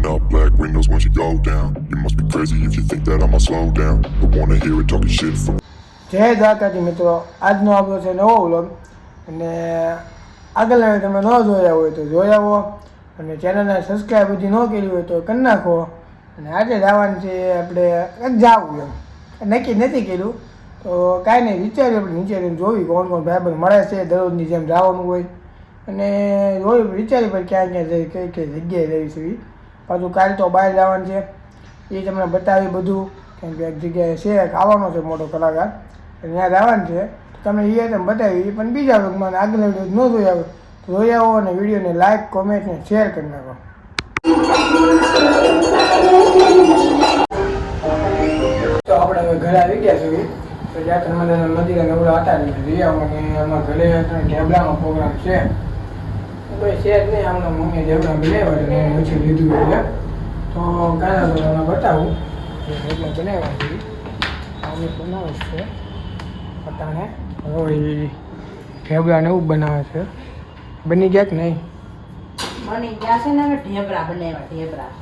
Rolling up, black windows, once you go down. You must be crazy if you think that I'ma slow down. But wanna hear it talking shit from જય દ્વારકાજી, મિત્રો. આજનો આપણો છે નવો vlog. અને આગળના તમે ન જોયા હોય તો જોઈ આવો. અને ચેનલને સબસ્ક્રાઈબ હજી ન કરી હોય તો કરી નાખો. અને આજે જવાનું છે આપણે એક જાવું એમ. નક્કી નથી કર્યું. તો કાંઈ નહીં, વિચાર્યું આપણે નીચે જઈને જોવી કોણ કોણ ભાઈબંધ મળે છે, દરરોજની જેમ જવાનું હોય. અને જોયું વિચારી પણ ક્યાં ક્યાં જઈ કઈ કઈ જગ્યાએ જઈ છે ઈ. પાછું કાલ તો બહાર જવાનું છે. એ તમને બતાવી બધું કેમ કે એક જગ્યાએ છે ખાવાનો છે મોટો કલાકાર. ત્યાં જવાનું છે. તમને એ તમે બતાવી પણ બીજા વર્ગમાં આગળ વીડિયો ન જોઈ આવે. તો જોઈ આવો અને વિડીયોને લાઈક કોમેન્ટ ને શેર કરી નાખો. તો આપણે હવે ઘરે આવી ગયા છીએ. તો જ્યાં મંદિરે નવડા હતા ને રિયા અને અમારા ઘરે ઢેબલાનો પ્રોગ્રામ છે. કોઈ જ નહીં આમના મમ્મી ઢેબલા બનાવ્યા એટલે પછી લીધું એટલે તો તો બતાવું. કે ઢેબલા બનાવ્યા છે. બનાવે છે. પટાણે. હવે ઢેબલા ને એવું બનાવે છે. બની ગયા કે નહીં? બની ગયા છે ને હવે ઢેબરા બનાવ્યા ઢેબરા.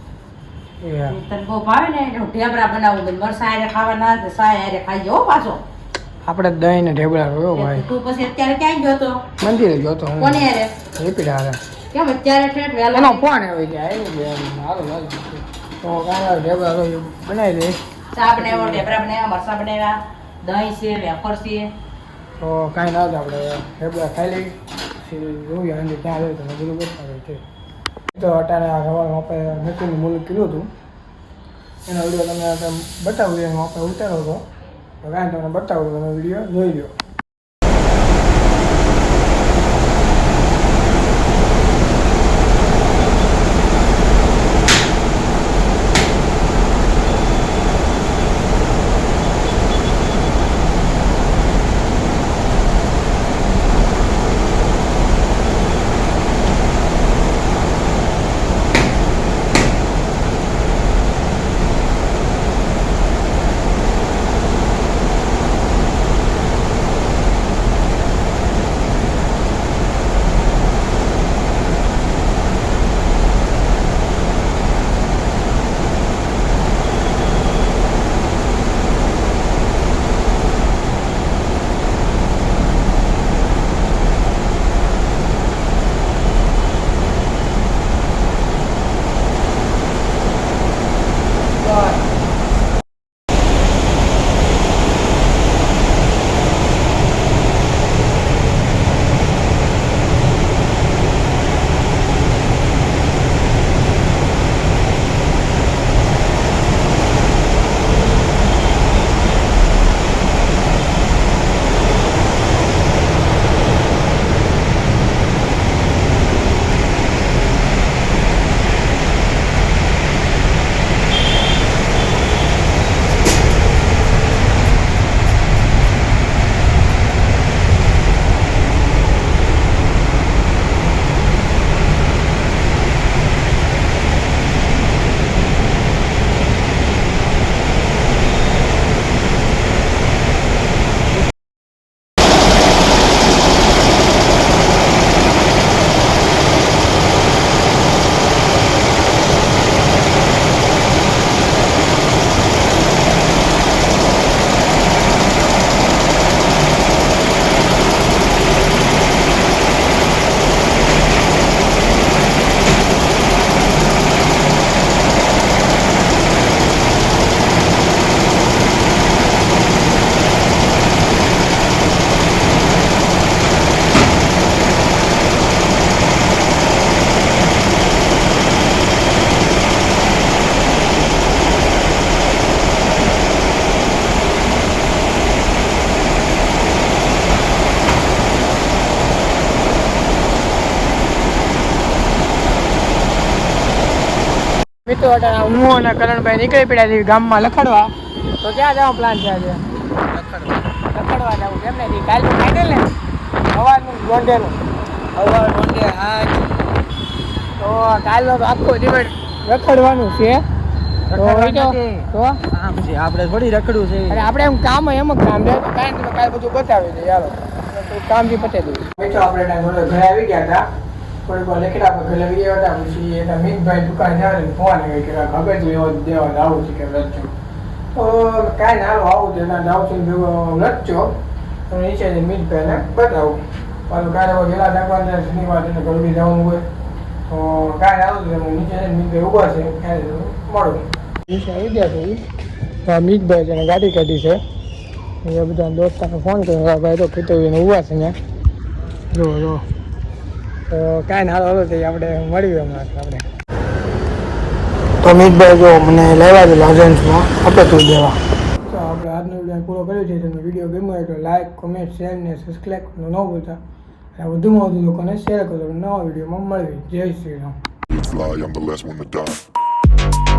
એ તને બહુ ભાવે ને એટલે ઢેબરા બનાવું મરસા હારે ખાવા ના તો સાય હારે ખાઈ જાઓ પાછો. આપણે દહીં ને ઢેબળા રહ્યો ભાઈ. તું પછી અત્યારે ક્યાં ગયો તો? મંદિરે ગયો હું. કોને હારે રેપીડ હારે. કેમ અત્યારે ઠેઠ વેલા એનો ફોન આવી ગયા એ હાલો લાગે તો કાંઈ ઢેબળા તો બનાવી દે. ચા બનાવ્યો ઢેબરા બનાવ્યા મરસા બનાવ્યા દહીં છે વેફર છે. તો કાંઈ ના આપણે ઢેબળા ખાઈ લઈ જોઈએ અંદર ક્યાં આવે તો બધું બતાવે છે. તો અટાણે આ સવારમાં આપણે નક્કીનું મુલક કીધું હતું. એનો વીડિયો તમને તમે બતાવું એનો આપણે ઉતારો હતો. તો કાંઈ તમને બતાવું તમે વીડિયો જોઈ લો. મિત્રો હું અને કરણભાઈ નીકળી પડ્યા છીએ ગામમાં લખડવા. તો ક્યાં જવાનો પ્લાન છે આજે? લખડવા જવું કેમ ને? કાલનું ફાઇનલ ને. ગોંડેનું હાજ તો કાલનો તો આખો દિવસ રખડવાનું છે. તો આપણે થોડી રખડવું છે. અને આપણે એમ કામ એમ જ કામ છે. કાંઈ કાલે બધું બતાવી દે યાર કામ બી પતે દઉં મિત્રો આપણે ઘરે આવી ગયા હતા. થોડીક વાર લેખી આપણે ઘરે ગયા હતા પછી એના મીતભાઈ દુકાન જાય ને ફોન આવ્યો કે ખબર લેવા દેવા આવું છે કે રચ્યો તો કાંઈ ના આવું છે એના જાઉં છું રચ્યો તો નીચે જઈને બતાવું. પાછું કાલે વહેલા નાખવાના શનિવાર એને ગરબી જવાનું હોય. તો કાંઈ આવું છે નીચે જઈને ઊભા છે ત્યારે મળું. નીચે આવી ગયા છે મીતભાઈ છે ગાડી કાઢી છે. એ બધા દોસ્તાને ફોન કર્યો ભાઈ તો ખેતરીને ઊભા છે ને જો જો. તો કાંઈ ના હાલો તે આપણે મળ્યું હમણાં આપણે. તો મિતભાઈ જો મને લેવા દે લાયસન્સમાં આપણે તું દેવા. તો આપણે આજનો વીડિયો પૂરો કર્યો છે. તમને વીડિયો ગમ્યો હોય તો લાઈક કોમેન્ટ શેર ને સબસ્ક્રાઈબ ન ભૂલતા. અને વધુમાં વધુ લોકોને શેર કરો નવા વિડીયોમાં મળવી જય Shri Ram. You fly, I'm the last one to die.